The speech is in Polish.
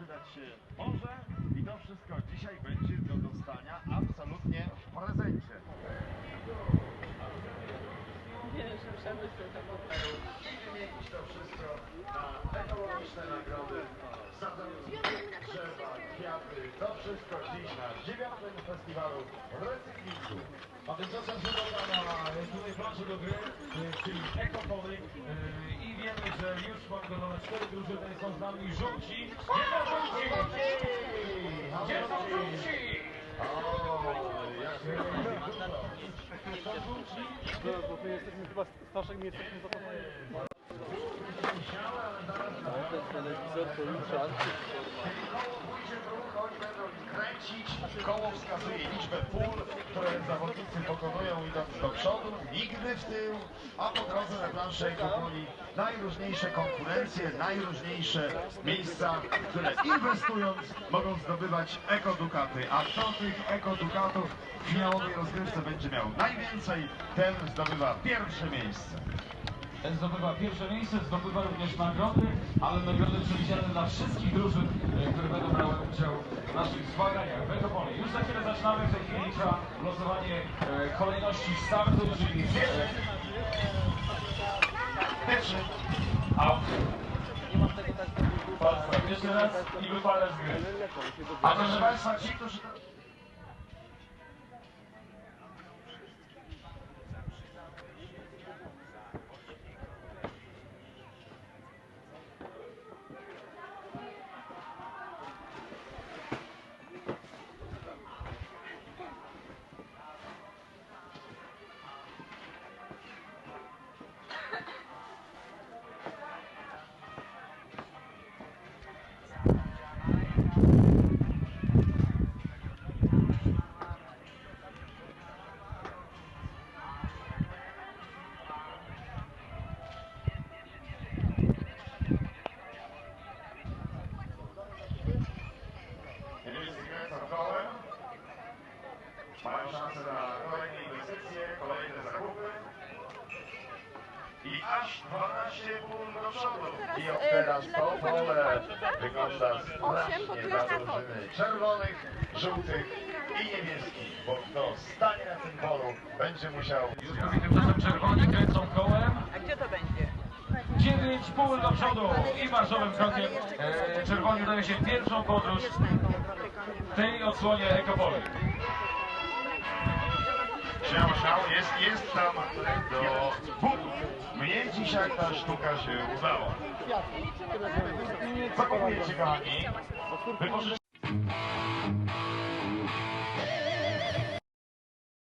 przydać się może. I to wszystko dzisiaj będzie do dostania absolutnie w prezencie. i wymienić to wszystko na ekologiczne nagrody, sadzając drzewa, kwiaty, to wszystko dziś na dziewiątym festiwalu recyklingu. A tymczasem wygląda na tutaj planszę do gry, y, czyli Ekopoly y, i wiemy, że już pogodzone cztery drużyny są z nami żółci. Gdzie są żółci? Gdzie są żółci? Są żółci? Bo my jesteśmy chyba Staszek, my jesteśmy zapomniani. Telewizor kręcić, koło wskazuje liczbę pól, które zawodnicy pokonują idąc do przodu, nigdy w tył, a po drodze na planszy ekopoli najróżniejsze konkurencje, najróżniejsze miejsca, które inwestując mogą zdobywać ekodukaty, a kto tych ekodukatów w finałowej rozgrywce będzie miał najwięcej, ten zdobywa pierwsze miejsce. Zdobywa pierwsze miejsce, zdobywa również nagrody, ale nagrody przewidziane dla wszystkich drużyn, e, które będą brały udział w naszych zmaganiach w. Już za chwilę zaczynamy, w tej chwili trwa losowanie e, kolejności startu, czyli Pierwszy. Palca, jeszcze raz i wypada z gry. A proszę Państwa, ci, którzy... Mają szansę na kolejne inwestycje, kolejne zakupy. I aż 12 pól do przodu. I od teraz to pole wygląda strasznie dla drużyny czerwonych, żółtych i niebieskich. Bo kto stanie na tym polu, będzie musiał... Już mówi tymczasem czerwoni kręcą kołem. A gdzie to będzie? 9 pól do przodu i marszowym krokiem e, czerwoni udaje się pierwszą podróż w tej odsłonie Ekopoli. Śmiało, śmiało, jest, jest tam do butów. Mnie dzisiaj ta sztuka się udała. Co kupujecie, kochani? Wypożycz...